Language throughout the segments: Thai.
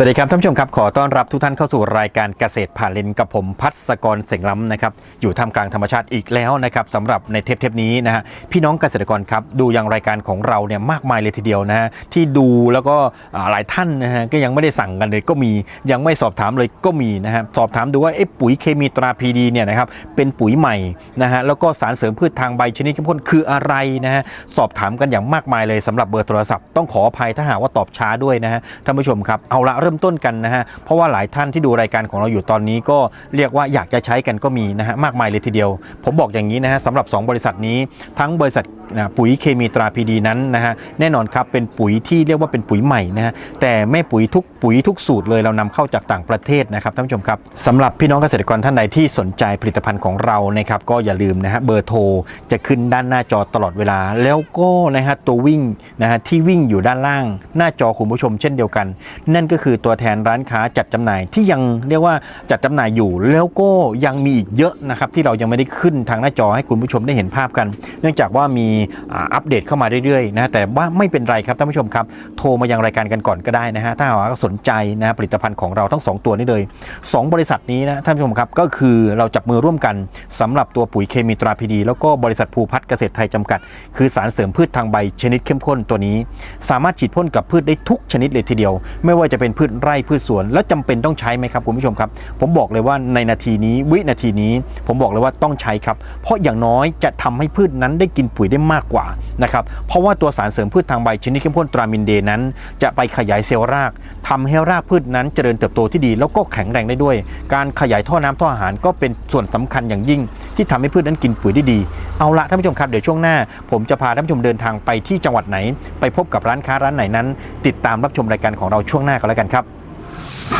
สวัสดีครับท่านผู้ชมครับขอต้อนรับทุกท่านเข้าสู่รายการเกษตรผ่านเลนกับผมพัศกรเสงล้ำนะครับอยู่ท่ามกลางธรรมชาติอีกแล้วนะครับสำหรับในเทปเทปนี้นะฮะพี่น้องเกษตรกรครับดูยังรายการของเราเนี่ยมากมายเลยทีเดียวนะฮะที่ดูแล้วก็หลายท่านนะฮะก็ยังไม่ได้สั่งกันเลยก็มียังไม่สอบถามเลยก็มีนะฮะสอบถามดูว่าเอ๊ะปุ๋ยเคมีตราพีดีเนี่ยนะครับเป็นปุ๋ยใหม่นะฮะแล้วก็สารเสริมพืชทางใบชนิดเข้มข้นคืออะไรนะฮะสอบถามกันอย่างมากมายเลยสำหรับเบอร์โทรศัพท์ต้องขออภัยถ้าหากว่าตอบช้าด้วยนะฮะท่านผู้ชมครับเอาละริ่มต้นกันนะฮะเพราะว่าหลายท่านที่ดูรายการของเราอยู่ตอนนี้ก็เรียกว่าอยากจะใช้กันก็มีนะฮะมากมายเลยทีเดียว ผมบอกอย่างนี้นะฮะสำหรับ 2 บริษัทนี้ทั้งบริษัทนะปุ๋ยเคมีตราพีดีนั้นนะฮะแน่นอนครับเป็นปุ๋ยที่เรียกว่าเป็นปุ๋ยใหม่นะฮะแต่ไม่ปุ๋ยทุกปุ๋ยทุกสูตรเลยเรานำเข้าจากต่างประเทศนะครับท่านผู้ชมครับสำหรับพี่น้องเกษตรกรท่านใดที่สนใจผลิตภัณฑ์ของเรานะครับก็อย่าลืมนะฮะเบอร์โทรจะขึ้นด้านหน้าจอตลอดเวลา แล้วก็นะฮะตัววิ่งนะฮะที่วิ่งอยู่ด้านล่างหน้าจอคุณผู้ชมเช่นเดียวกัน นั่นก็คือตัวแทนร้านค้าจัดจำหน่ายที่ยังเรียกว่าจัดจำหน่ายอยู่ แล้วก็ยังมีอีกเยอะนะครับที่เรายังไม่ได้ขึ้นทางหน้าจอให้คุณผู้ชมได้เห็นภาพกัน เนื่องจากว่ามีอัปเดตเข้ามาเรื่อยๆนะแต่ว่าไม่เป็นไรครับท่านผู้ชมครับ โทรมายังรายการกันก่อนก็ได้นะฮะถ้าหากสนใจนะผลิตภัณฑ์ของเราทั้ง 2 ตัวนี้เลย 2 บริษัทนี้นะท่านผู้ชมครับก็คือเราจับมือร่วมกันสำหรับตัวปุ๋ยเคมีตราพีดีแล้วก็บริษัทภูพัฒน์เกษตรไทยจำกัด คือสารเสริมพืชทางใบชนิดเข้มข้นตัวนี้ สามารถฉีดพ่นกับพืชได้ทุกชนิดเลยทีเดียว ไม่ว่าจะเป็นพืชไร่พืชสวน แล้วจำเป็นต้องใช้ไหมครับคุณผู้ชมครับ ผมบอกเลยว่าในนาทีนี้วินาทีนี้ ผมบอกเลยว่าต้องใช้ครับ เพราะอย่างน้อยจะทำให้พืชนั้นได้กินปุ๋ยได้มากกว่านะครับเพราะว่าตัวสารเสริมพืชทางใบชนิดเข้มข้นตรามินเดนั้น จะไปขยายเซลล์รากทำให้รากพืชนั้นเจริญเติบโตที่ดี แล้วก็แข็งแรงได้ด้วย การขยายท่อน้ำท่ออาหารก็เป็นส่วนสำคัญอย่างยิ่ง ที่ทำให้พืชนั้นกินปุ๋ยได้ดี เอาละท่านผู้ชมครับเดี๋ยวช่วงหน้า ผมจะพาท่านผู้ชมเดินทางไปที่จังหวัดไหน ไปพบกับร้านค้าร้านไหนนั้น ติดตามรับชมรายการของเราช่วงหน้ากันแล้วกันครับ Ah!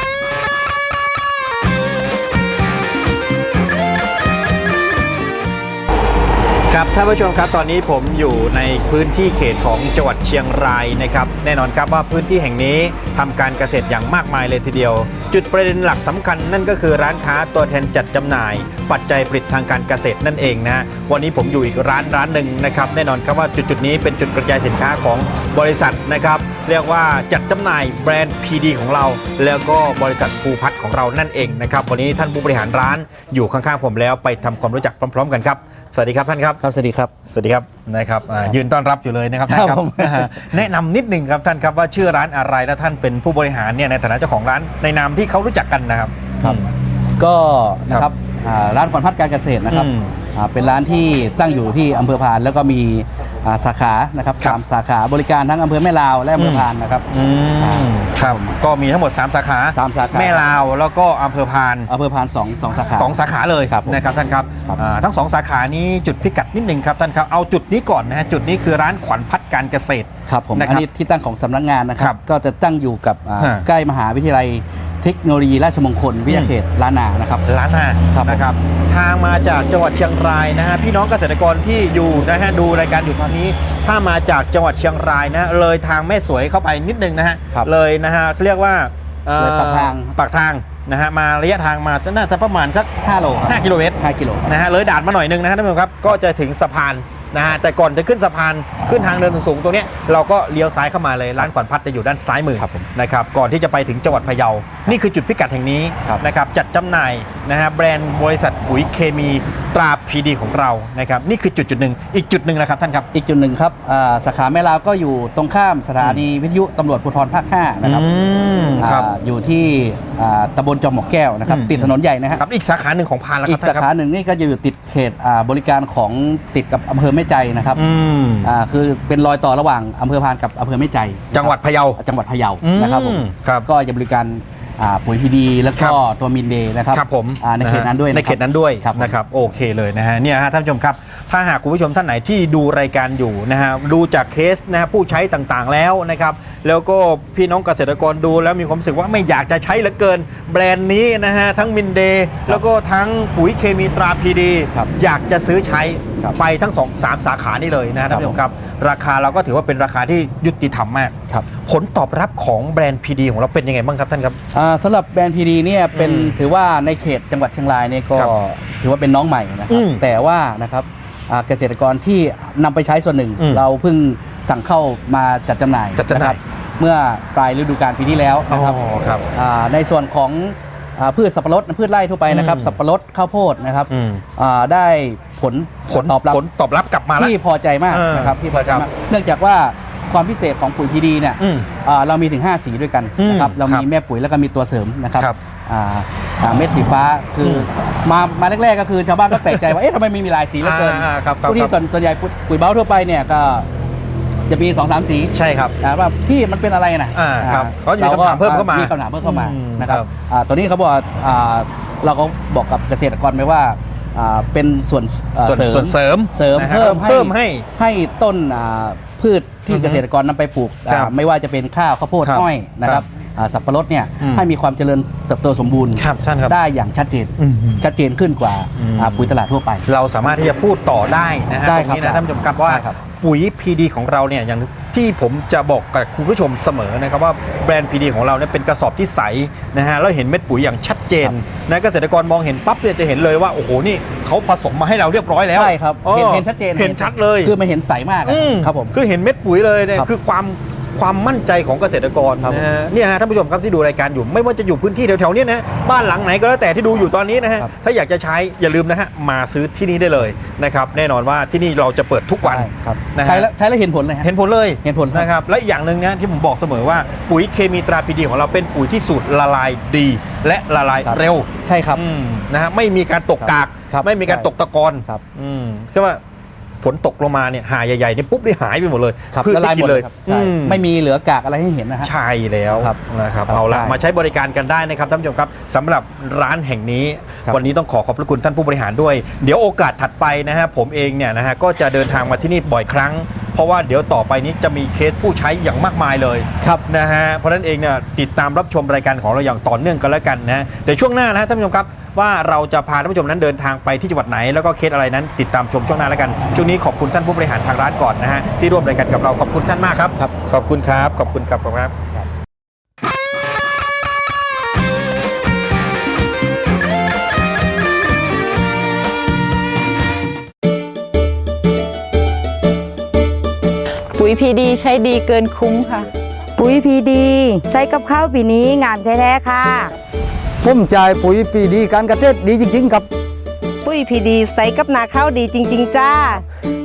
ครับท่านผู้ชมครับตอนนี้ผมอยู่ในพื้นที่เขตของจังหวัดเชียงรายนะครับ แน่นอนครับว่าพื้นที่แห่งนี้ทำการเกษตรอย่างมากมายเลยทีเดียว จุดประเด็นหลักสำคัญนั่นก็คือร้านค้าตัวแทนจัดจำหน่าย ปัจจัยผลิตทางการเกษตรนั่นเองนะวันนี้ผมอยู่อีกร้านร้านหนึ่งนะครับแน่นอนครับว่าจุดจุดนี้เป็นจุดกระจายสินค้าของบริษัทนะครับเรียกว่าจัดจำหน่ายแบรนด์ PD ของเรา แล้วก็บริษัทภูพัฒน์ของเรานั่นเองนะครับวันนี้ท่านผู้บริหารร้านอยู่ข้างๆผมแล้วไปทำความรู้จักพร้อม ๆ กันครับ สวัสดีครับท่านครับ ครับ สวัสดีครับ สวัสดีครับนะครับอ่ายืนต้อนรับอยู่เลยนะครับครัท่าบนครับผมอ่าแนะนำนิดหนึ่งครับท่านครับว่าชื่อร้านอะไรและท่านเป็นผู้บริหารเนี่ยในฐานะเจ้าของร้านในนามที่เขารู้จักกันนะครับ ครับอืมก็นะครับอ่าร้านขวัญพัฒน์การเกษตรนะครับ อืมอ่า เป็นร้านที่ตั้งอยู่ที่อำเภอพาน แล้วก็มีอ่าสาขานะครับครับสามสาขาบริการทั้งอำเภอแม่ลาวและอำเภอพานนะครับอืมครับก็มีทั้งหมด 3 สาขาสามสาขาแม่ลาวแล้วก็อำเภอพานอำเภอพานสองสองสาขาสองสาขาเลยครับผมนะครับท่านครับครับอ่าทั้งสองสาขานี้จุดพิกัดนิดหนึ่งครับท่านครับเอาจุดนี้ก่อนนะฮะจุดนี้คือร้านขวัญพัฒน์การเกษตรครับผมนะครับอันนี้ที่ตั้งของสำนักงานนะคครัรับบก็จะตั้งอยู่กับอ่าฮะใกล้มหาวิทยาลัยเทคโนโลยีราชมงคลวิทยาเขตล้านนานะครับร้านอาครับผมนะครับ ทางมาจากจังหวัดเชียงรายนะฮะพี่น้องเกษตรกรที่อยู่นะฮะดูรายการอยู่ตอนนี้ ถ้ามาจากจังหวัดเชียงรายนะฮะเลยทางแม่สวยเข้าไปนิดนึงนะฮะครับเลยนะฮะเรียกว่าอ่อเลยปากทาง ปากทางนะฮะมาระยะทางมาน่าจะประมาณสัก5โลครับ5กิโลเมตร 5กิโลครับ นะฮะเลยด่านมาหน่อยนึงนะฮะท่านผู้ชมครับก็จะถึงสะพาน นะฮะแต่ก่อนจะขึ้นสะพานขึ้นทางเดินสูงๆตรงเนี้ยเราก็เลี้ยวซ้ายเข้ามาเลยร้านขวัญพัฒน์จะอยู่ด้านซ้ายมือครับผมนะครับก่อนที่จะไปถึงจังหวัดพะเยา นี่คือจุดพิกัดแห่งนี้ครับนะครับจัดจำหน่ายนะฮะแบรนด์บริษัทปุ๋ยเคมีตราพีดีของเรานะครับนี่คือจุดจุดหนึ่งอีกจุดหนึ่งนะครับท่านครับอีกจุดหนึ่งครับอ่าสาขาแม่ลาวก็อยู่ตรงข้ามสถานีวิทยุตำรวจภูธรภาค5นะครับอืมครับอ่าอยู่ที่อ่าตำบลจอมหมอกแก้วนะครับอืมติดถนนใหญ่นะฮะครับอีกสาขาหนึ่งของพานแล้วคอีรับกสาขาหนึ่งนี่ก็จะอยู่ติดเขตอ่าบริการของติดกับอำเภอแม่ใจนะครับอืมอ่าคือเป็นรอยต่อระหว่างอำเภอพานกับอำเภอแม่ใจจังหวัดพะเยา จังหวัดพะเยาอืมนะครับผมครับก็จะบริการอ่าปุ๋ยพีดีแล้วครัก็บ ตัวมินเดย์นะครับครับผมอ่าในเขตนั้นด้วยะในครับ เขตนั้นด้วยครับผม นะครับโอเคเลยนะฮะเนี่ยฮะท่านผู้ชมครับ ถ้าหากคุณผู้ชมท่านไหนที่ดูรายการอยู่นะฮะดูจากเคสนะฮะผู้ใช้ต่างๆแล้วนะครับ แล้วก็พี่น้องเกษตรกรดูแล้วมีความรู้สึกว่าไม่อยากจะใช้เหลือเกิน แบรนด์นี้นะฮะทั้งมินเดย์แล้วก็ทั้งปุ๋ยเคมีตราพีดี ครับ อยากจะซื้อใช้ครับไปทั้งสองสามสาขานี่เลยนะฮะท่านผู้ชมครับ ราคาเราก็ถือว่าเป็นราคาที่ยุติธรรมมากครับผลตอบรับของแบรนด์พีดีของเราเป็นยังไงบ้างครับท่านครับอ่าสำหรับแบรนด์พีดีเนี่ยเป็นอืมถือว่าในเขตจังหวัดเชียงรายเนี่ยก็ครับถือว่าเป็นน้องใหม่นะคอืรับมแต่ว่านะครับอ่าเกษตรกรที่นำไปใช้ส่วนหนึ่งอืมเราเพิ่งสั่งเข้ามาจัดจำหน่ายจัดจำหน่ายนะครับเมื่อปลายฤดูกาลปีที่แล้วอ๋อนะครับครับอ่าในส่วนของอ่า พืชสับปะรดพืชไร่ทั่วไปนะครับอืมสับปะรดข้าวโพดนะครับอืมอ่าได้ผลผลตอบรับผลตอบรับกลับมาแล้วที่พอใจมากเออนะครับที่พอใจครัมากบเนื่องจากว่าความพิเศษของปุ๋ยพีดีเนี่ยอืมอ่าเรามีถึง 5 สีด้วยกันอืมนะครับเราครัมีบแม่ปุ๋ยแล้วก็มีตัวเสริมนะครับครับอ่าอ่าเม็ดสีฟ้าคืออมมามาแรกๆก็คือชาวบ้านก็แปลกใจว่าเอ๊ะทำไมไม่มีหลายสีเหลือเกินอ่าครับครับผู้ที่ครับส่วนส่วนใหญ่ปุ๋ยปุ๋ยเบ้าทั่วไปเนี่ยก็ จะมี2อสามสีใช่ครับนะว่าพี่มันเป็นอะไรนะอ่าครับอ่เขาจะมีคำถามเพิ่มเข้ามามีคำถามเพิ่มเข้ามาอืมนะครับครับอ่าตัวนี้เขาบอกว่าอ่าเราก็บอกกับเกษตรกรไปว่าอ่าเป็นส่วนอ่าส่วนเสริมส่วนเสริมเสริมนะฮะเพิ่มเพิ่มให้ให้ต้นอ่าพืชที่อือฮึเกษตรกรนำไปปลูกครับอ่าไม่ว่าจะเป็นข้าวข้าวโพดครับอ้อยนะครับอ่าสับปะรดเนี่ยอืมให้มีความเจริญเติบโตสมบูรณ์ครับท่านครับได้อย่างชัดเจนอืมชัดเจนขึ้นกว่าอืมอ่าปุ๋ยตลาดทั่วไป เราสามารถที่จะพูดต่อได้นะฮะได้ตรงครับนี้ได้นะท่านผู้ชมครับว่าได้ครับ ปุ๋ย PD ของเราเนี่ยอย่างที่ผมจะบอกกับคุณผู้ชมเสมอนะครับว่าแบรนด์ PD ของเราเนี่ยเป็นกระสอบที่ใสนะฮะแล้วเห็นเม็ดปุ๋ยอย่างชัดเจนนะเกษตรกรมองเห็นปั๊บเนี่ยจะเห็นเลยว่าโอ้โหนี่เขาผสมมาให้เราเรียบร้อยแล้วใช่ครับอ๋อเห็นเห็นชัดเจนเห็นชัดเลยคือมันเห็นใสมากอะอืมครับผมคือเห็นเม็ดปุ๋ยเลยเนี่ยครับคือความ ความมั่นใจของเกษตรกรครับนะฮะเนี่ยฮะท่านผู้ชมครับที่ดูรายการอยู่ ไม่ว่าจะอยู่พื้นที่แถวๆเนี้นะบ้านหลังไหนก็แล้วแต่ที่ดูอยู่ตอนนี้นะฮะครับถ้าอยากจะใช้อย่าลืมนะฮะมาซื้อที่นี่ได้เลยนะครับแน่นอนว่าที่นี่เราจะเปิดทุกวันใช่ครับนะฮะใช้แล้วใช้แล้วเห็นผลเลยฮะเห็นผลเลยเห็นผลครับนะครับและอีกอย่างหนึ่งนะที่ผมบอกเสมอว่าปุ๋ยเคมีตราพีดีของเราเป็นปุ๋ยที่สูตรละลายดี และละลายครับเร็วใช่ครับอืมนะฮะไม่มีการตกกากครับไม่มีการใช่ตกตะกอนครับอืมคือว่า ฝนตกลงมาเนี่ยหาใหญ่ๆเนี่ยปุ๊บนี่หายไปหมดเลยครับพืชละลายไม่หกิมดนเลเลยยครับใช่อืม ไม่มีเหลือกากอะไรให้เห็นนะฮะ ใช่แล้วครับนะครับครับเอาละใช่มาใช้บริการกันได้นะครับท่านผู้ชมครับสำหรับร้านแห่งนี้ ครับวันนี้ต้องขอขอบพระคุณท่านผู้บริหารด้วย เดี๋ยวโอกาสถัดไปนะฮะผมเองเนี่ยนะฮะก็จะเดินทางมาที่นี่บ่อยครั้ง เพราะว่าเดี๋ยวต่อไปนี้จะมีเคสผู้ใช้อย่างมากมายเลยครับ นะฮะเพราะฉะนั้นเองเนี่ยติดตามรับชมรายการของเราอย่างต่อเนื่องกันแล้วกันนะเดี๋ยวช่วงหน้านะฮะท่านผู้ชมครับ ว่าเราจะพาท่านผู้ชมนั้นเดินทางไปที่จังหวัดไหน แล้วก็เคสอะไรนั้นติดตามชมช่วงหน้าแล้วกันช่วงนี้ขอบคุณท่านผู้บริหารทางร้านก่อนนะฮะที่ร่วมรายการกับเราขอบคุณท่านมากครับครับ ขอบคุณครับขอบคุณครับขอบคุณครับปุ๋ยพีดีใช้ดีเกินคุ้มค่ะ ปุ๋ยพีดี ใช้กับข้าวปีนี้งามแท้ๆค่ะ ผมจ่ายปุ๋ยปีดีการเกษตรดีจริง ๆ ครับ ปุ้ยพีดีใส่กับนาข้าวดีจริง ๆ จ้า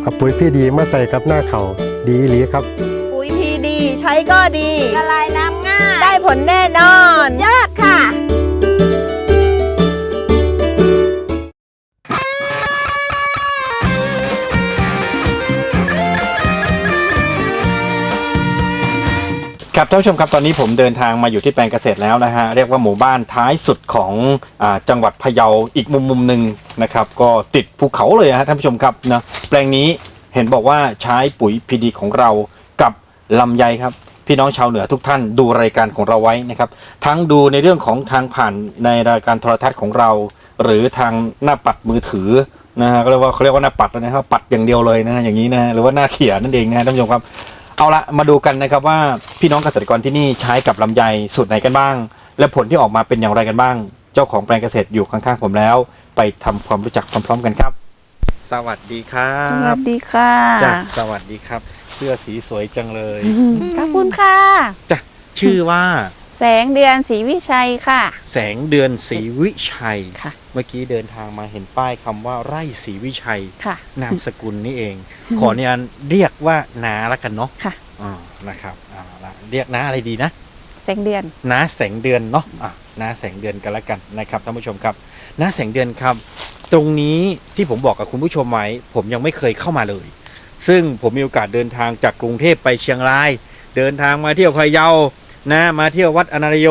เอาปุ๋ยพี่ดีมาใส่กับหน้าเขาดีอีหลีครับ ปุ๋ยพีดี ใช้ก็ดี ละลายน้ำง่าย ได้ผลแน่นอน ยอดค่ะ ครับท่านผู้ชมครับตอนนี้ผมเดินทางมาอยู่ที่แปลงเกษตรแล้วนะฮะเรียกว่าหมู่บ้านท้ายสุดของอาจังหวัดพะเยาอีกมุมมุมหนึ่งนะครับ ก็ติดภูเขาเลยฮะท่านผู้ชมครับนะแปลงนี้เห็นบอกว่าใช้ปุ๋ยพีดีของเรากับลำไยครับ พี่น้องชาวเหนือทุกท่านดูรายการของเราไว้นะครับ ทั้งดูในเรื่องของทางผ่านในรายการโทรทัศน์ของเรา หรือทางหน้าปัดมือถือนะฮะก็เรียกว่าเขาเรียกว่าหน้าปัดนะครับปัดอย่างเดียวเลยนะฮะอย่างนี้นะฮะหรือว่าหน้าเขียนนั่นเองนะฮะท่านผู้ชมครับ เอาละมาดูกันนะครับว่าพี่น้องเกษตรกรที่นี่ใช้กับลำไยสูตรไหนกันบ้าง และผลที่ออกมาเป็นอย่างไรกันบ้าง เจ้าของแปลงเกษตรอยู่ข้างๆผมแล้ว ไปทำความรู้จักพร้อมๆกันครับ สวัสดีครัสวับสดีค่ะจ้ะสวัสดีครับ เสื้อสีสวยจังเลย ขอบคุณค่ะจ้ะชื่อว่า แสงเดือนศรีวิชัยค่ะ แสงเดือนศรีวิชัย ค่ะ เมื่อกี้เดินทางมาเห็นป้ายคำว่าไร่ศรีวิชัย ค่ะ นามสกุลนี่เอง ขอเนี่ยเรียกว่านาละกันเนาะค่ะ อ่านะครับเอาละเรียกน้าอะไรดีนะ แสงเดือน น้าแสงเดือนเนาะอะน้าแสงเดือนกันละกันนะครับท่านผู้ชมครับน้าแสงเดือนครับ ตรงนี้ที่ผมบอกกับคุณผู้ชมไว้ผมยังไม่เคยเข้ามาเลย ซึ่งผมมีโอกาสเดินทางจากกรุงเทพไปเชียงราย เดินทางมาเที่ยวพะเยา นะมาเที่ยววัดอนารโย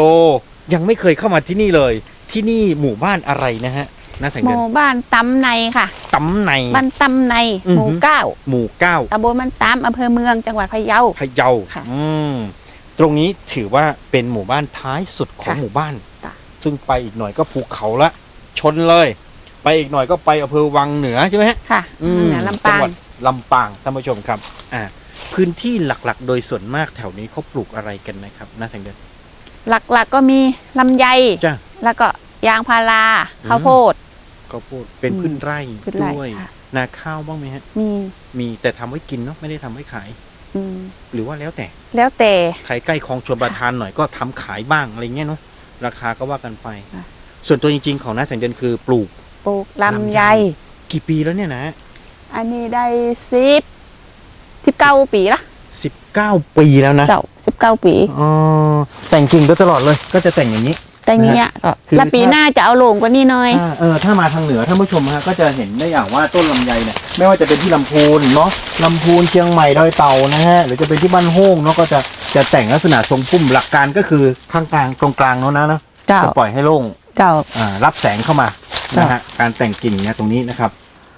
ยังไม่เคยเข้ามาที่นี่เลย ที่นี่หมู่บ้านอะไรนะฮะน้าแสงหเดือนมู่บ้านตำในค่ะตำใน บ้านตำในอือหือ หมู่เก้าหมู่เก้าตำบลมันตามอำเภอเมืองจังหวัดพะเยา พะเยาค่ะอืมตรงนี้ถือว่าเป็นหมู่บ้านท้ายสุดของค่ะหมู่บ้าน จ้ะ ซึ่งไปอีกหน่อยก็ภูเขาละ ชนเลย ไปอีกหน่อยก็ไปอำเภอวังเหนือใช่ไหมฮะ ค่ะอืมเหนือลำปางจัหวัดลำปางท่านผู้ชมครับ อ่า พื้นที่หลักๆ โดยส่วนมากแถวนี้เขาปลูกอะไรกันนะครับน้าแสงเดือน หลักๆก็มีลำไย จ้ะ แล้วก็ยางพาราอืมข้าวโพดก็พูดเป็นอืมพืชไร่พืชไร่ด้วย ค่ะ นาข้าวบ้างไหมฮะ มีมีแต่ทำไว้กินเนาะไม่ได้ทำไว้ขาย อืมหรือว่าแล้วแต่แล้วแต่ ใครใกล้คลองชลประทานหน่อยก็ทำขายบ้างอะไรเงี้ยเนาะราคาก็ว่ากันไป ค่ะ ส่วนตัวจริงๆของน้าแสงเดือนคือปลูก ปลูกลำลำไย ไย กี่ปีแล้วเนี่ยนะ อันนี้ได้สิบ สิบเก้าปีละสิบเก้าปีแล้วนะเจ้าสิบเก้าปีอ๋อแต่งกิ่งโดยตลอดเลย ก็จะแต่งอย่างนี้ แต่เนี้ยคือแล้วปีหน้าจะเอาโลงกว่านี้หน่อย ถ้าเออถ้ามาทางเหนือท่านผู้ชมฮะก็จะเห็นได้อย่างว่าต้นลำไยเนี่ยไม่ว่าจะเป็นที่ลำพูนเนาะลำพูนเชียงใหม่ดอยเต่านะฮะหรือจะเป็นที่บ้านโฮงเนาะก็จะจะแต่งลักษณะทรงพุ่มหลักการก็คือข้างกลางตรงกลางเนาะนะเนาะเจ้าจะปล่อยให้โล่งเจ้า อ่ารับแสงเข้ามานะฮะการแต่งกิ่งเนี่ยตรงนี้นะครับ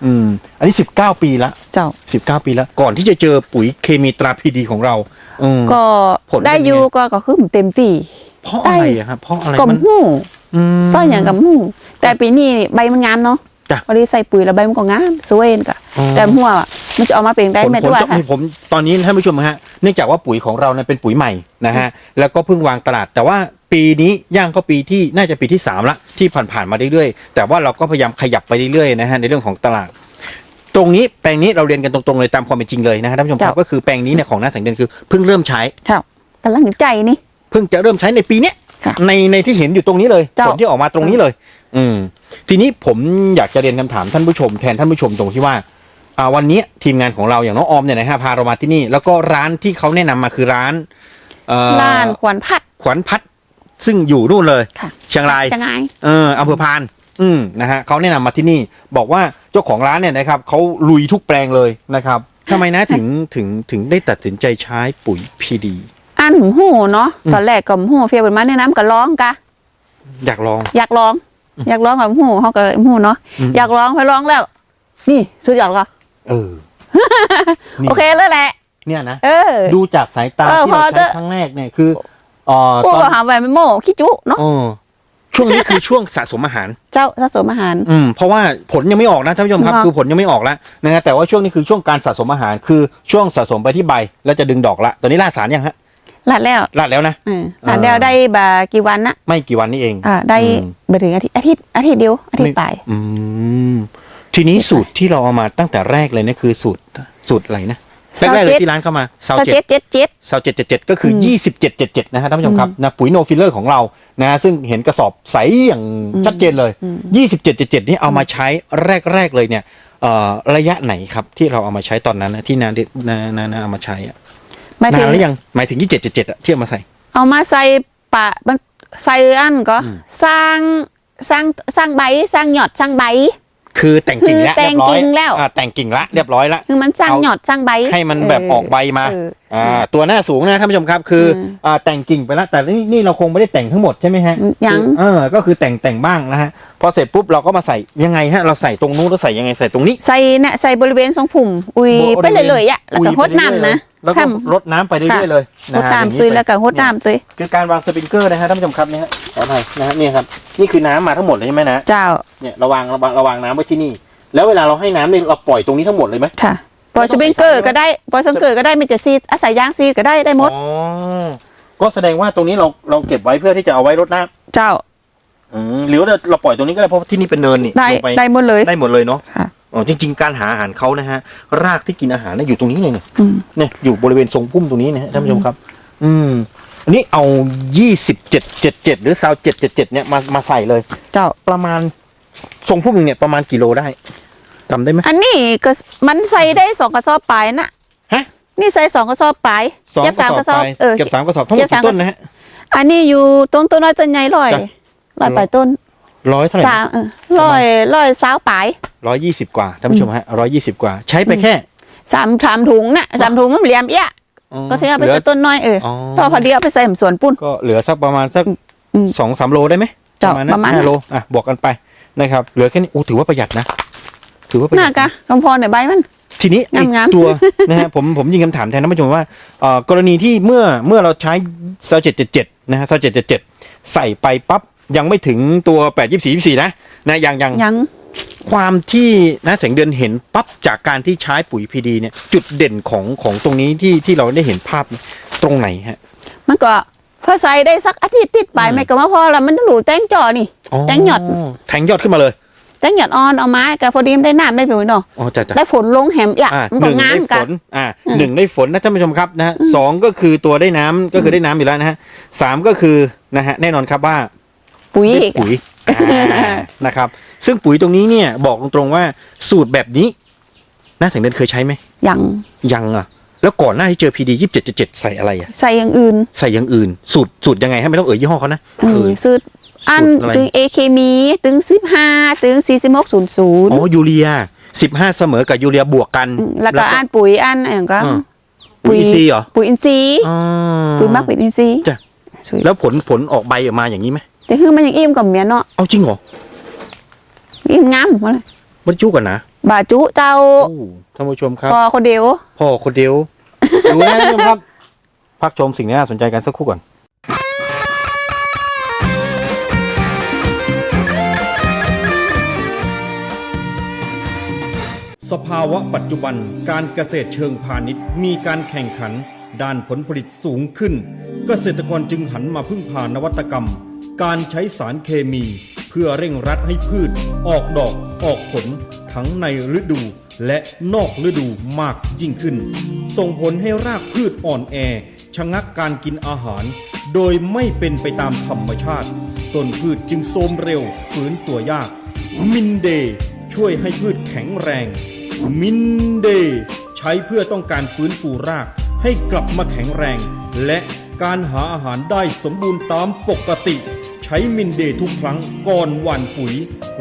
อืม อันนี้สิบเก้าปีละเจ้า สิบเก้าปีละก่อนที่จะเจอปุ๋ยเคมีตราพีดีของเราอืม ก็ผลเป็นไง ได้อยู่ก็ก็คือเต็มที่เพราะอะไรอะครับเพราะอะไรก็มันหู้อืม ก็อย่างกับหู้แต่ปีนี้ใบมันงามเนาะ จ้ะ วันนี้ใส่ปุ๋ยแล้วใบมันก็งามสวยนกะอ๋อ แต่หัวมันจะออกมาเป็นได้ผลไม่ผลด้วยจะค่ะ มีผมตอนนี้ท่านผู้ชมฮะเนื่องจากว่าปุ๋ยของเราเนี่ยเป็นปุ๋ยใหม่นะฮะแล้วก็เพิ่งวางตลาด แต่ว่าปีนี้ย่างเข้าปีที่น่าจะปีที่สามละที่ผ่านๆมาเรื่อยๆแต่ว่าเราก็พยายามขยับไปเรื่อยๆนะฮะในเรื่องของตลาด ตรงนี้แปลงนี้เราเรียนกันตรงๆเลยตามความเป็นจริงเลยนะฮะท่านผู้ชมครับเจ้าก็คือแปลงนี้เนี่ยของหน้าแสงเดือนคือเพิ่งเริ่มใช้ ครับกำลังใจนี่ เพิ่งจะเริ่มใช้ในปีเนี้ยค่ะในในที่เห็นอยู่ตรงนี้เลยเจ้าผลที่ออกมาตรงนี้เลย อืม ทีนี้ผมอยากจะเรียนคำถามท่านผู้ชมแทนท่านผู้ชมตรงที่ว่าอ่าวันนี้ทีมงานของเราอย่างน้องออมเนี่ยนะฮะพาเรามาที่นี่ แล้วก็ร้านที่เขาแนะนำมาคือร้านเอ่อลานขวัญพัดขวัญพัดซึ่งอยู่นู่นเลยค่ะเชียงรายจะไงเอออำเภอพาน อืมนะฮะเขาแนะนำมาที่นี่ บอกว่าเจ้าของร้านเนี่ยนะครับเขาลุยทุกแปลงเลยนะครับทำไมนะถึงถึงถึงได้ตัดสินใจใช้ปุ๋ยพีดีอันหมหูเนาะอืมตอนแรกก็หมหูเฟียบนมาแนะน้ำก็ร้องกะอยากลอง อยากร้อง อยากร้องกับหมูเขาก็หมูเนาะอืมอยากร้องไปร้องแล้ว นี่สุดยอดก็เออนี่โอเคเลยแหละ เนี่ยนะเออ ดูจากสายตาเออที่พอเราเถใช้อะครั้งแรกเนี่ยคือเอ่อพวกตอนเราหาแหวนเป็นโม่ขี้จุเนาะเออช่วงนี้คือช่วงสะสมอาหาร เจ้าสะสมอาหาร อืมเพราะว่าผลยังไม่ออกนะท่านผู้ชมครับค่ะคือผลยังไม่ออกแล้วนะฮะแต่ว่าช่วงนี้คือช่วงการสะสมอาหาร คือช่วงสะสมไปที่ใบ แล้วจะดึงดอกละตอนนี้ลาดสารยังฮะ ลัดแล้วลาดแล้วนะ เออลัดแล้วได้บากี่วันนะไม่กี่วันนี้เองอ่าได้อืมไปถึงอาทิตย์อาทิตย์อาทิตย์เดียวอาทิตย์ไปลายอืมทีนี้สูตรที่เราเอามาตั้งแต่แรกเลยเนี่ยคือสูตรสูตรอะไรนะแรกๆเลยที่ร้านเข้ามาซาวเก้าเจ็เจ็ดดเจ็ดเจ็ดซาวเจ็ดเจ็ดเจ็ดก็คือมยี่สิบเจ็ดเจ็ดเจ็ดนะฮะท่านผู้ชมครับอืมนะปุ๋ยโนฟิลเลอร์ของเรานะฮะซึ่งเห็นกระสอบใสอย่างอืมชัดเจนเลยอืมยี่สิบเจ็ดเจ็ดเจ็ดนี่เอามาใช้แรกๆเลยเนี่ยเอ่อระยะไหนครับที่เราเอามาใช้ตอนนั้นนะที่นานานานาเอามาใช้อะ หมายถึนางนหรือยังหมายถึงยี่เจ็ดเจ็ดเจ็ดที่เอามาใส่ เอามาใส่ปะมันใส่อันก็อืม สร้างสร้างสร้างใบสร้างหยอดสร้างใบ คือแต่งกิ่งแล้วคือแต่เรียบร้อยงกิ่งแล้ว อ่าแต่งกิ่งละเรียบร้อยละ คือมันสร้างเอา หยอดสร้างใบให้มันแบบออกใบมาเออ อ่าตัวหน้าสูงนะท่านผู้ชมครับ คืออม อ่าแต่งกิ่งไปแล้วแต่นี่นี่เราคงไม่ได้แต่งทั้งหมดใช่ไหมฮะยังเออก็คือแต่งแต่งบ้างนะฮะพอเสร็จปุ๊บเราก็มาใส่ยังไงฮะเราใส่ตรงนู้นแล้วใส่ยังไงใส่ตรงนี้ ใส่เนี่ยใส่บริเวณทรงผุ่มอุยบริเวณไปเลยๆอะแล้วก็อุ้ยหดน้ำนะ แล้วก็ทรดน้ำไปเรื่อยๆเลยำหนะดฮะน้ำซุยแล้วก็หดน้ำซุยคือการวางสปริงเกอร์นะฮะท่านผู้ชมครับเนี่ยฮะขอหน่อยนะฮะเนี่ยครับนี่คือน้ำมาทั้งหมดเลยใช่ไหมนะเจ้าเนี่ยระวางระวางระวางน้ำไว้ที่นี่ แล้วเวลาเราให้น้ำเนี่ยเราปล่อยตรงนี้ทั้งหมดเลยไหมค่ะปล่อยไม่สต้องปริงเกอร์ใส่สายก็ได้ปล่อยสปริงเกอร์ก็ได้ไม่จะซีดอาศัยยางซีดก็ได้ได้หมด อ๋อก็แสดงว่าตรงนี้เราเราเก็บไว้เพื่อที่จะเอาไว้รดน้เจ้าำอืมหรือว่าเราเราปล่อยตรงนี้ก็ได้เพราะว่าที่นี่เป็นเนินนี่ได้ลงไปได้หมดเลยได้หมดเลยเนาะค่ะ อ๋อจริง ๆ การหาอาหารเขานะฮะ รากที่กินอาหารเนี่ยอยู่ตรงนี้เลยเนี่ยอืม เนี่ยอยู่บริเวณทรงพุ่มตรงนี้นะฮะท่านผู้ชมครับ อืม อันนี้เอายี่สิบเจ็ดเจ็ดเจ็ดหรือซาวเจ็ดเจ็ดเจ็ดเนี่ยมามาใส่เลย เจ้า ประมาณทรงพุ่มหนึ่งเนี่ยประมาณกิโลได้จำได้ไหม อันนี้ก็มันใส่ได้สองกระสอบปลายนะฮะ นี่ใส่สองกระสอบปลายสองเย็บกสามระสอบกระสอบไปเออ เก็บสามกระสอบทั้งหมเก็ดบสามกี่ต้นนะฮะ อันนี้อยู่ต้นต้นน้อยต้นใหญ่ร้อยจ้ะ ร้อยปลายต้น ร้อยเท่าไหร่สามเออร้อยร้อยสาวปลายร้อยยี่สิบกว่าท่านผู้ชมฮะร้อยยี่สิบกว่า ใช้ไปแค่สามสามถุงน่ะสามถุงมันเหลี่ยมเอี้ยอ๋อก็เทียบไปเหลือใส่ต้นน้อยเอออ๋อพอพอดีเอาไปใส่สวนปุ้นก็เหลือสักประมาณสักอืมสองสามโลได้ไหมเจ้านั้นประมาณห้านั้นโลอะบวกกันไปนะครับ เหลือแค่นี้โอ้ถือว่าประหยัดนะ ถือว่าประหน่ายัดกะกำพรในใบมันทีนี้ไอ้งามๆตัวนะฮะผมผมยิงคำถามแทนท่านผู้ชมว่าเอ่อกรณีที่เมื่อเมื่อเราใช้ซาเจ็ดเจ็ดเจ็ดนะฮะซาเจ็ดเจ็ดเจ็ดใส่ไปปั๊บ ยังไม่ถึงตัวแปดยี่สี่ยี่สี่นะนะยังยังยังความที่นะแสงเดือนเห็นปั๊บจากการที่ใช้ปุ๋ยพีดีเนี่ย จุดเด่นของของตรงนี้ที่ที่เราได้เห็นภาพเนี่ยตรงไหนฮะ มันก็พอใส่ได้สักอาทิตย์ติดไปอืมไม่ก็มาพอแล้วมันหลูแตงจ่อนี่แตงหยอดแทงยอดขึ้นมาเลยตั้งหยอดอ่อนเอาไม้กับพอดีมนได้น้ำได้ไปเนาะอ๋อจ้ะจ้ะได้ฝนลงแหมอะอ่ามันหก็นึ่งงามได้ฝกันนอ่าอืมหนึ่งได้ฝนนะท่านผู้ชมครับนะฮะสองก็คือตัวได้น้ำก็คือได้น้ำอยู่แล้วนะฮะสามก็คือนะฮะแน่นอนครับว่า ปุ๋ยได้อีก ปุ๋ยอ่านะครับ ซึ่งปุ๋ยตรงนี้เนี่ยบอกตรงๆว่าสูตรแบบนี้น้าแสงเดือนเคยใช้ไหมอย่างยังอะ แล้วก่อนหน้าที่เจอพีดียี่สิบเจ็ดเจ็ดใส่อะไรอะ ใส่อย่างอื่น ใส่อย่างอื่น สูตรสูตรยังไงให้ไม่ต้องเอ่ยยี่ห้อเขานะเอเอออซื้ออันสูตรอะไรตึงเอเคมีตึงสิบห้าตึงสี่สิบหกศูนย์ศูนย์อ๋อยูเรียสิบห้าเสมอกับยูเรียบวกกันแล้วก็อันปุ๋ยอันอย่างก็ อ่าปุ๋ยอินทรีย์เหรอปุ๋ยอินทรีย์อ๋อ ปุ๋ยมากปุ๋ยอินทรีย์จ้ะสวยแล้วผลผลออกใบออกมาอย่างนี้ไหม แต่คือมันยังอิ่มกับเมียเนาะเอาจริงเหรออิ่มงามมาเลยมันจุกันนะบาจุเจ้าโอ้ท่านผู้ชมครับพอคนเดียวพ่อคนเดียวดูนะท่านผู้ชมครับพักชมสิ่งที่น่าสนใจกันสักครู่ก่อนสภาวะปัจจุบันการเกษตรเชิงพาณิชย์ มีการแข่งขัน ด้านผลผลิตสูงขึ้น เกษตรกรจึงหันมาพึ่งพานวัตกรรม การใช้สารเคมีเพื่อเร่งรัดให้พืช ออกดอกออกผลทั้งในฤดูและนอกฤดูมากยิ่งขึ้น ส่งผลให้รากพืชอ่อนแอ ชะงักการกินอาหาร โดยไม่เป็นไปตามธรรมชาติ ต้นพืชจึงโทรมเร็วฝืนตัวยาก มินเดย์ช่วยให้พืชแข็งแรง มินเดย์ใช้เพื่อต้องการฟื้นฟูรากให้กลับมาแข็งแรง และการหาอาหารได้สมบูรณ์ตามปกติ ใช้มินเดย์ทุกครั้งก่อนหว่านปุ๋ย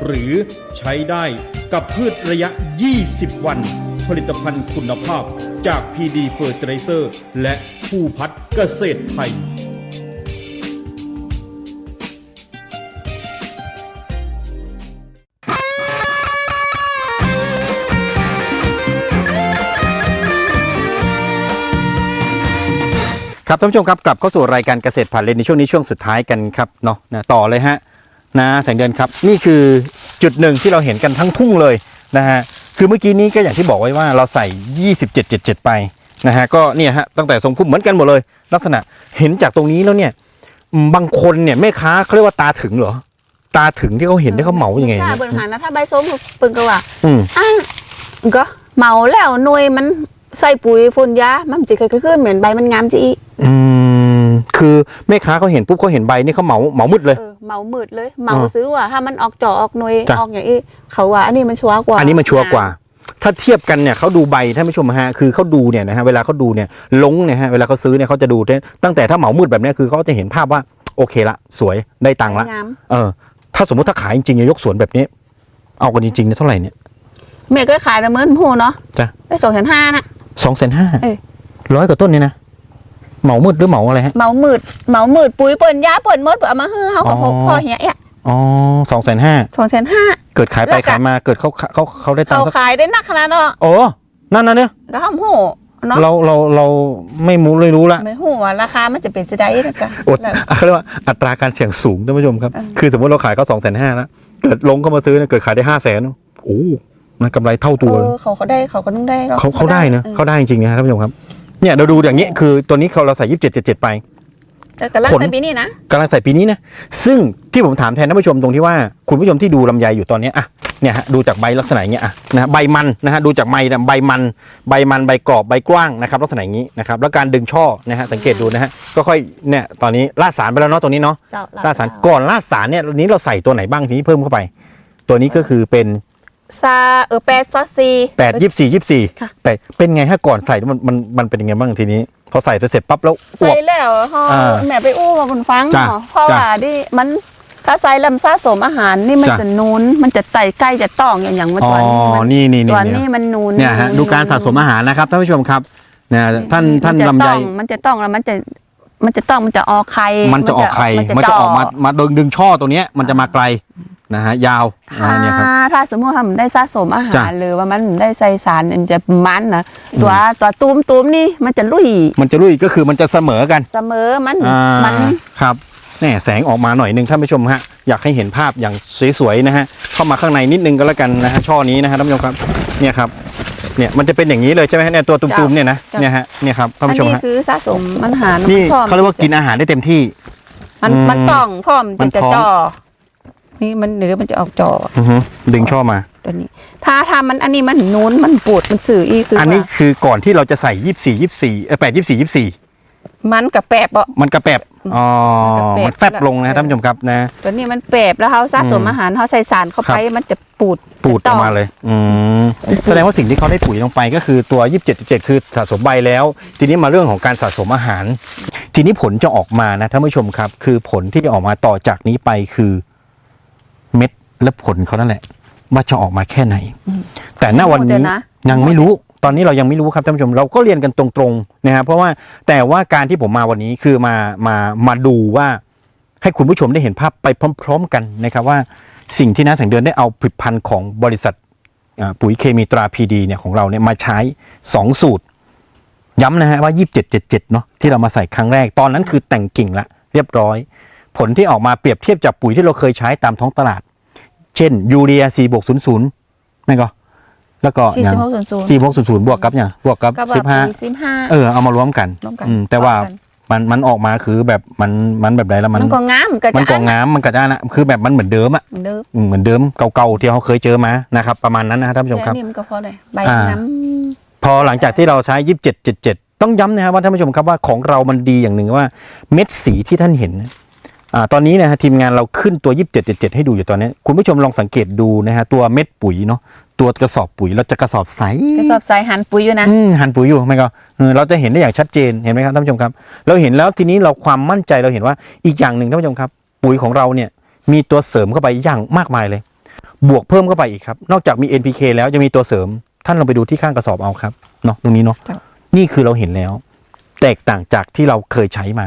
หรือใช้ได้กับพืชระยะ 20 วัน ผลิตภัณฑ์คุณภาพจาก PD Fertilizer และผู้พัฒเกษตรไทย ครับท่านผู้ชมครับกลับเข้าสู่รายการเกษตรผ่านเลนในช่วงนี้ช่วงสุดท้ายกันครับเนาะนะต่อเลยฮะนะแสงเดือนครับนี่คือจุดหนึ่งที่เราเห็นกันทั้งทุ่งเลยนะฮะคือเมื่อกี้นี้ก็อย่างที่บอกไว้ว่าเราใส่ 2777 ไปนะฮะก็เนี่ยฮะตั้งแต่ทรงพุ่มเหมือนกันหมดเลย ลักษณะเห็นจากตรงนี้แล้วเนี่ยอืมบางคนเนี่ยแม่ค้าเขาเรียกว่าตาถึงเหรอ ตาถึงที่เขาเห็นที่เขาเหมาอย่างไงถ้าเนี่ยเบิ่งหันนะถ้าใบส้มเปิ่นก็ว่าอืม อะก็เหมาแล้วหน่วยมันใส่ปุ๋ยพ่นยามันจะเคยขึ้นเหมือนใบมันงามจีอี อืมคือแม่ค้าเขาเห็นปุ๊บเขาเห็นใบนี่เขาเหมาเหมามืดเลย เออเหมามืดเลยเหมาอ่าซื้อว่าถ้ามันออกจอออกหน่วยจ้ะ ออกอย่างอีเขาว่าอันนี้มันชัวร์กว่าอันนี้มันชัวร์กว่า ถ้าเทียบกันเนี่ยเขาดูใบท่านผู้ชมฮะคือเขาดูเนี่ยนะฮะเวลาเขาดูเนี่ยลงเนี่ยฮะเวลาเขาซื้อเนี่ยเขาจะดูเนี่ยตั้งแต่ถ้าเหมามืดแบบเนี้ยคือเขาจะเห็นภาพว่าโอเคละ สวยได้ตังค์ละ งามเออ ถ้าสมมติถ้าขายจริงๆเนี่ยยกสวนแบบนี้ เอากันจริงๆเนี่ยเท่าไหร่เนี่ย แม่ก็ขายละเมินหูเนาะจ้ะ ได้สองแสนห้าน่ะสองแสนห้าเออร้อยกว่าต้นเนี่ยนะ เหมามืดหรือเหมาอะไรฮะ เหมามืดเหมามืดปุ๋ยเปิ่นยาเปิ่นมดเปิ่นเอามาฮื้อเขากับอ๋อพอเหี้ยเนี่ยอ๋อสองแสนห้าสองแสนห้าเกิดขายไปแล้วก็ขายมาเกิดเขาเขาเขาได้ตังเขาค์สักขายได้นักขนาดเนาะโอ้นั่นนะเนี่ยแล้วห้ามหูเนาะเราเราเราไม่มูเลยรู้ละไม่หูว่าราคามันจะเป็นจะได้นะกะอดเขาเรียกว่าอัตราการเสี่ยงสูงท่านผู้ชมครับ เออ คือสมมติเราขายเขาสองแสนห้าแล้วเกิดลงเข้ามาซื้อเนี่ยเกิดขายได้ห้าแสนโอ้มันกำไรเท่าตัวเออเขาเขาได้เขาก็ต้องได้หรอกเขาเขาได้นะออ เขาได้จริงๆนะท่านผู้ชมครับ เนี่ยเราดูอย่างนี้คือตัวนี้เขาเราใส่ยี่สิบเจ็ดเจ็ดเจ็ดไป แต่กำลังผลแต่ปีนี้นะ กำลังใส่ปีนี้นะ ซึ่งที่ผมถามแทนท่านผู้ชมตรงที่ว่าคุณผู้ชมที่ดูลำไยอยู่ตอนเนี้ยอะเนี่ยฮะดูจากใบลักษณะอย่างเงี้ยอะนะฮะใบมันนะฮะดูจากใบนะใบมัน ใบมันใบกรอบใบกว้างนะครับลักษณะอย่างนี้นะครับแล้วการดึงช่อนะฮะสังเกตดูนะฮะก็ค่อยเนี่ยตอนนี้ลาดสารไปแล้วเนาะตรงนี้เนาะ เจ้าลาดสารก่อนลาดสารเนี่ยวันนี้เราใส่ตัวไหนบ้างทีนี้เพิ่มเข้าไป ตัวนี้ก็คือเป็น ซาเออแปดซอสซี แปดยี่สี่ยี่สี่ค่ะแต่เป็นไงฮะก่อนใส่มันมันมันเป็นยังไงบ้างทีนี้ พอใส่เสร็จปั๊บแล้วอใส่วบแล้วฮออ่าแม่ไปอู้มาคุณฟังจ้ะเนาะเพราะจ้ะว่าดิมันถ้าใส่ลำซ่าสมอาหารนี่มันจ้ะ จะนูนมันจะไต่ใกล้จะต้องอย่างอย่างเมื่ออ๋อตัวนี้มันี่นี่ตัวนี่นี้มันนูนเนี่ยฮะดูการสะสมอาหารนะครับท่านผู้ชมครับเนี่ยท่านท่านมัจะลำไย ต้องมันจะต้องแล้วมันจะมันจะต้องมันจะออกไข่มันจะออกไข่ มันจะออกมามาดึงดึงช่อตัวเนี้ยมันจะมาไกล นะฮะยาวนะถ้าฮะเนี่ยครับ ถ้าสมมติว่ามันได้สะสมอาหาจ้ะรหรือว่ามันได้ใส่สารมันจะมันนะตัวตัวตูมตูมนี่มันจะลุยมันจะลุยก็คือมันจะเสมอกันเสมอมันอ่ามันครับแน่แสงออกมาหน่อยหนึ่งท่านผู้ชมฮะอยากให้เห็นภาพอย่างสวยๆนะฮะเข้ามาข้างในนิดนึงก็แล้วกันนะฮะช่อนี้นะฮะท่านผู้ชมครับเนี่ยครับเนี่ยมันจะเป็นอย่างนี้เลยใช่ไหมฮะเนี่ยตัวตุ้มๆเนี่ยนะเนี่ยฮะเนี่ยครับท่านอันผู้ชมนี้ฮะคือสะสมอาหารนี่พร้อมเขาเรียกว่ากินอาหารได้เต็มที่ มันอืมมันต้องพร้อมมัจะนจะพร้อม จ่อ นี่มันเดี๋ยวมันจะออกจออือฮึดึงช่อมา ตัวนี้ ถ้าถ้ามันอันนี้มันนูนมันปวดมันสื่ออีคืออัอันนี้คือก่อนที่เราจะใส่ยี่สี่ยี่สี่เออแปดยี่สี่ยี่สี่มันกับแปบอะมันกระแปบอ๋อมันกระแปบมันแฟบลงนะท่านผู้ชมครับนะ ตัวนี้มันแปบแล้วเขาสะสมอืมอาหารเขาใส่สารเข้าไปครับมันจะปูดปูดออกมาเลย อืมแสดงว่าสิ่งที่เขาได้ปุ๋ยลงไปก็คือตัว 27.7 คือสะสมใบแล้ว ทีนี้มาเรื่องของการสะสมอาหาร ทีนี้ผลจะออกมานะท่านผู้ชมครับ คือผลที่ออกมาต่อจากนี้ไปคือเม็ด และผลเขานั่นแหละ ว่าจะออกมาแค่ไหน แต่ณวันเดี๋นี้ยวนะยังไม่รู้ตอนนี้เรายังไม่รู้ครับท่านผู้ชมเราก็เรียนกันตรงๆนะครับเพราะว่าแต่ว่าการที่ผมมาวันนี้คือมามามาดูว่าให้คุณผู้ชมได้เห็นภาพไปพร้อม ๆ กันนะครับว่าสิ่งที่น้าแสงเดือนได้เอาผลิตภัณฑ์ของบริษัทอ่าปุ๋ยเคมีตราพีดีเนี่ยของเราเนี่ยมาใช้ 2 สูตร ย้ำนะฮะว่า 2777เนาะที่เรามาใส่ครั้งแรกตอนนั้นคือแต่งกิ่งละเรียบร้อย ผลที่ออกมาเปรียบเทียบจากปุ๋ยที่เราเคยใช้ตามท้องตลาด เช่น ยูเรีย4บวก00นั่นก็ แล้วก็สี่อย่าสิงบหกส่วนศูนย์4บวก00บวกกับอย่างบวกกับก็สิบห้าสิบห้า เออเอามารวมกันรวมกันอืมแต่ว่าพอกัน มันมันออกมาคือแบบมันมันแบบไหนแล้วมัมันนก็งามก็จะมันก็งามมันก็ได้นะคือแบบมันเหมือนเดิมอะเหมือนเดิมอืมเหมือนเดิมเก่าๆที่เขาเคยเจอมานะครับประมาณนั้นนะครับท่านผู้ชมแต่ครับอันนี่มันก็พอเลยใบอ่า น้พอหลังจากที่เราใช้ 2777 ต้องย้ำนะครับว่าท่านผู้ชมครับว่าของเรามันดีอย่างหนึ่งว่าเม็ดสีที่ท่านเห็นนะ อ่าตอนนี้นะฮะทีมงานเราขึ้นตัว2777 ให้ดูอยู่ตอนนี้ คุณผู้ชมลองสังเกตดูนะฮะตัวเม็ดปุ๋ยเนาะตัวกระสอบปุ๋ยเราจะกระสอบใสำกระสอบทรายหันปุ๋ยอยู่นะอืมหันปุ๋ยอยู่ไหมก็เออเราจะเห็นได้อย่างชัดเจนเห็นไหมครับท่านผู้ชมครับ เราเห็นแล้วทีนี้เราความมั่นใจเราเห็นว่าอีกอย่างหนึ่งท่านผู้ชมครับ ปุ๋ยของเราเนี่ยมีตัวเสริมเข้าไปอย่างมากมายเลย บวกเพิ่มเข้าไปอีกครับ นอกจากมี NPK แล้วจะมีตัวเสริม ท่านลองไปดูที่ข้างกระสอบเอาครับเนาะตรงนี้เนาะครับนี่คือเราเห็นแล้ว แตกต่างจากที่เราเคยใช้มา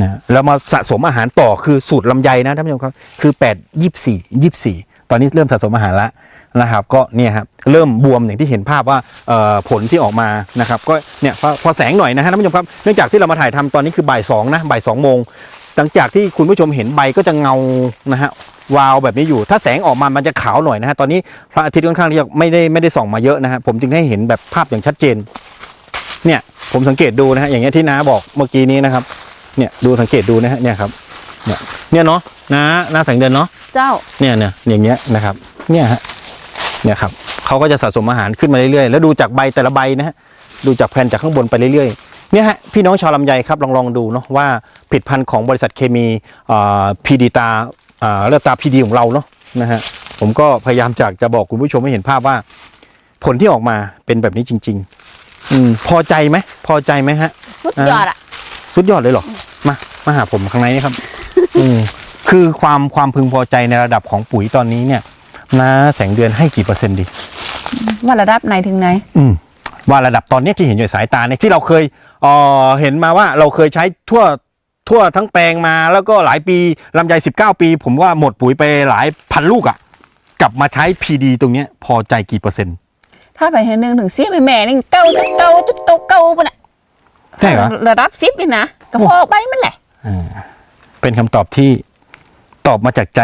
นะแล้วมาสะสมอาหารต่อคือสูตรลำไยนะท่านผู้ชมครับคือ8 24 24ตอนนี้เริ่มสะสมอาหารละนะครับก็เนี่ยครับเริ่มบวมอย่างที่เห็นภาพว่าผลที่ออกมานะครับก็เนี่ยพอพอแสงหน่อยนะฮะท่านผู้ชมครับเนื่องจากที่เรามาถ่ายทำตอนนี้คือบ่ายสองนะบ่ายสองโมงหลังจากที่คุณผู้ชมเห็นใบก็จะเงานะฮะวาวแบบนี้อยู่ ถ้าแสงออกมามันจะขาวหน่อยนะฮะตอนนี้พระอาทิตย์ค่อนข้างที่จะไม่ได้ไม่ได้ส่องมาเยอะนะฮะผมจึงให้เห็นแบบภาพอย่างชัดเจนเนี่ยผมสังเกตดูนะฮะอย่างเงี้ยที่น้าบอกเมื่อกี้นี้นะครับ เนี่ยดูสังเกตดูนะฮะเนี่ยครับเนี่ยเนี่ยเนาะน้าน้าแสงเดือนเนาะเจ้าเนี่ยเนี่ยอย่างเงี้ยนะครับ เนี่ยฮะเนี่ยครับเขาก็จะสะสมอาหารขึ้นมาเรื่อยๆ แล้วดูจากใบแต่ละใบนะฮะดูจากแผ่นจากข้างบนไปเรื่อยๆเนี่ยฮะพี่น้องชาวลำไยครับลองลองดูเนาะว่าผลิตภัณฑ์ของบริษัทเคมีพีดีตาเลือดตาพีดีของเราเนาะนะฮะผมก็พยายามจากจะบอกคุณผู้ชมให้เห็นภาพว่า ผลที่ออกมาเป็นแบบนี้จริง ๆ อืมพอใจไหมพอใจไหมฮะสุดยอดอะสุดยอดเลยเหรอ มามาหาผมข้างในนี่ครับ อืมคือความความพึงพอใจในระดับของปุ๋ยตอนนี้เนี่ยนะแสงเดือนให้กี่เปอร์เซ็นต์ดี ว่าระดับไหนถึงไหน อืมว่าระดับตอนเนี้ยที่เห็นอยู่ในสายตาเนี่ยที่เราเคยเอ่อเห็นมาว่าเราเคยใช้ทั่วทั่วทั้งแปลงมาแล้วก็หลายปีลำไย19 ปี ผมว่าหมดปุ๋ยไปหลายพันลูกอะ่ะ กลับมาใช้ PD ตรงเนี้ยพอใจกี่เปอร์เซ็นต์ ถ้าไปเห็นหนึ่งถึงสิบแม่นี่เก้าเก้าเก้าเก้าปะน่ะใช่เหรอ ระดับสิบนี่นะก็พอใบมันแหละอ่า เป็นคำตอบที่ตอบมาจากใจ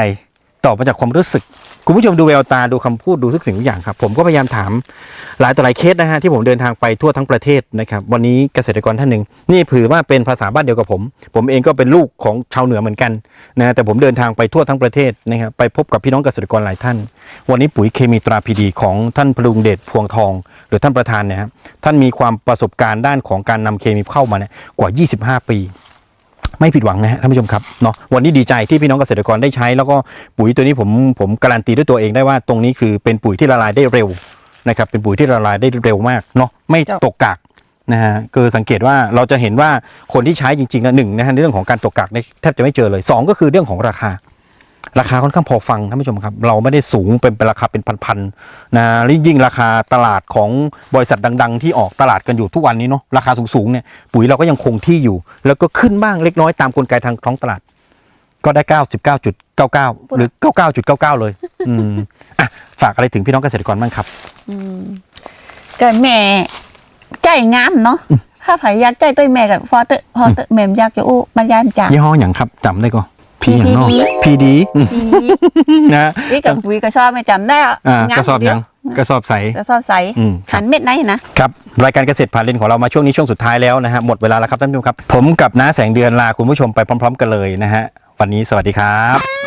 ตอบมาจากความรู้สึก คุณผู้ชมดูแววตาดูคำพูดดูทุกสิ่งทุกอย่างครับ ผมก็พยายามถามหลายต่อหลายเคสนะฮะที่ผมเดินทางไปทั่วทั้งประเทศนะครับ วันนี้เกษตรกรท่านหนึ่งนี่ถือว่าเป็นภาษาบ้านเดียวกับผม ผมเองก็เป็นลูกของชาวเหนือเหมือนกันนะแต่ผมเดินทางไปทั่วทั้งประเทศนะครับไปพบกับพี่น้องเกษตรกรหลายท่าน วันนี้ปุ๋ยเคมีตราพีดีของท่านพลุงเดชพวงทอง หรือท่านประธานเนี่ยครับท่านมีความประสบการณ์ด้านของการนำเคมีเข้ามาเนี่ยกว่า 25 ปี ไม่ผิดหวังนะฮะท่านผู้ชมครับเนาะวันนี้ดีใจที่พี่น้องเกษตรกรได้ใช้ แล้วก็ปุ๋ยตัวนี้ผมผมการันตีด้วยตัวเองได้ว่าตรงนี้คือเป็นปุ๋ยที่ละลายได้เร็วนะครับเป็นปุ๋ยที่ละลายได้เร็วมากเนาะไม่ตกกากนะฮะคือสังเกตว่าเราจะเห็นว่าคนที่ใช้จริงๆนะหนึ่งนะฮะในเรื่องของการตกกากเนี่ยแทบจะไม่เจอเลยสองก็คือเรื่องของราคา ราคาค่อนข้างพอฟังท่านผู้ชมครับ เราไม่ได้สูงเป็นเป็นราคาเป็นพันๆนะและยิ่งราคาตลาดของบริษัทดัง ๆ ที่ออกตลาดกันอยู่ทุกวันนี้เนาะราคาสูงๆเนี่ยปุ๋ยเราก็ยังคงที่อยู่ แล้วก็ขึ้นบ้างเล็กน้อยตามกลไกทางท้องตลาด ก็ได้99.99หรือ99.99เลยอืมอะฝากอะไรถึงพี่น้องเกษตรกรบ้างครับ อืมก็แม่ใจงามเนาะถ้าไผอยากใจตัวแม่กับพอเตอะพอเตอะแม่มอยากจะอู้มันยามจากยี่ห้ออย่างครับจำได้ก็ พีอย่างเนอก PDD พีดีปีนี้นะนี่กับปุ๋ยก็ชอบไม่จำได้อะอ่างมกระสอบเดียัวงกระสอบใสกระสอบใสอืมครับหันเม็ดไหนนะครับรายการเกษตรผ่านเลนของเรามาช่วงนี้ช่วงสุดท้ายแล้วนะฮะหมดเวลาแล้วครับท่านผู้ชมครับ ผมกับน้าแสงเดือนลาคุณผู้ชมไปพร้อม ๆ กันเลยนะฮะวันนี้สวัสดีครับ